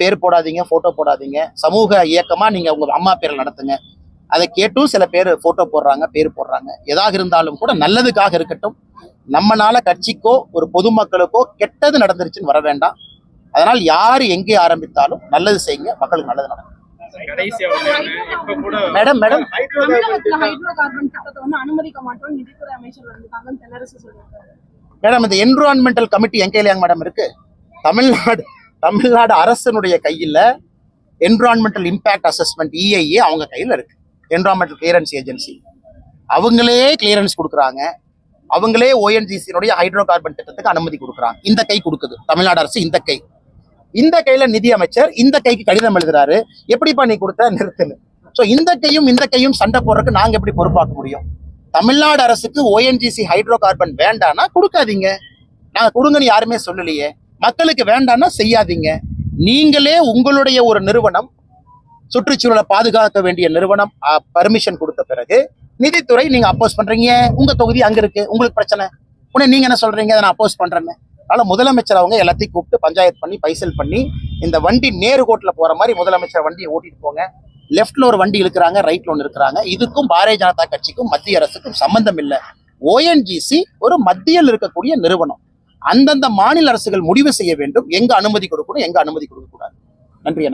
பேர் போடாதீங்க போட்டோ போடாதீங்க. சமூக இயக்கமா நீங்க உங்க அம்மா பேரை நடத்துங்க. அதை கேட்டும் சில பேர் போட்டோ போடுறாங்க பேர் போடுறாங்க. எதாக இருந்தாலும் கூட நல்லதுக்காக இருக்கட்டும். நம்மனால கட்சிக்கோ ஒரு பொதுமக்களுக்கோ கெட்டது நடந்துருச்சுன்னு வர வேண்டாம். அதனால் யார் எங்கே ஆரம்பித்தாலும் நல்லது செய்யுங்க மக்களுக்கு நல்லது நடக்கும். Madam madam. மேடம் இந்த என்விரான்மெண்டல் கமிட்டி என் கையில மேடம் இருக்கு? தமிழ்நாடு தமிழ்நாடு அரசனுடைய கையில் என்விரான்மெண்டல் இம்பேக்ட் அசஸ்மெண்ட் இஐஏ அவங்க கையில் இருக்கு. என்விரான்மெண்டல் கிளியரன்ஸ் ஏஜென்சி அவங்களே கிளியரன்ஸ் கொடுக்குறாங்க. அவங்களே ஓஎன்ஜிசியினுடைய ஹைட்ரோ கார்பன் திட்டத்துக்கு அனுமதி கொடுக்குறாங்க. இந்த கை கொடுக்குது. தமிழ்நாடு அரசு இந்த கை. இந்த கையில நிதி அமைச்சர் இந்த கைக்கு கடிதம் எழுதுறாரு. எப்படிப்பா நீ கொடுத்த? நிறுத்துன்னு. ஸோ இந்த கையும் இந்த கையும் சண்டை போடுறதுக்கு நாங்க எப்படி பொறுப்பாக்க முடியும்? தமிழ்நாடு அரசுக்கு ஓஎன்ஜிசி ஹைட்ரோ கார்பன் வேண்டாம்னா கொடுக்காதீங்க. நாங்கள் கொடுங்கன்னு யாருமே சொல்லலையே. மக்களுக்கு வேண்டாம்னா செய்யாதீங்க. நீங்களே உங்களுடைய ஒரு நிறுவனம் சுற்றுச்சூழலை பாதுகாக்க வேண்டிய நிறுவனம் பர்மிஷன் கொடுத்த பிறகு நிதித்துறை நீங்க அப்போஸ் பண்றீங்க. உங்க தொகுதி அங்க இருக்கு உங்களுக்கு பிரச்சனை. உடனே நீங்க என்ன சொல்றீங்க? அதை நான் அப்போஸ் பண்றேன்னு. அதனால முதலமைச்சர் அவங்க எல்லாத்தையும் கூப்பிட்டு பஞ்சாயத்து பண்ணி பைசல் பண்ணி இந்த வண்டி நேருகோட்டில் போற மாதிரி முதலமைச்சர் வண்டியை ஓட்டிட்டு போங்க. லெஃப்ட்ல ஒரு வண்டி இருக்கிறாங்க ரைட்ல ஒன்று இருக்கிறாங்க இதுக்கும் பாரதிய ஜனதா கட்சிக்கும் மத்திய அரசுக்கும் சம்பந்தம் இல்லை. ஓஎன்ஜிசி ஒரு மத்தியில் இருக்கக்கூடிய நிறுவனம். அந்தந்த மாநில அரசுகள் முடிவு செய்ய வேண்டும். எங்க அனுமதி கொடுக்கணும் எங்க அனுமதி கொடுக்க கூடாது நன்றி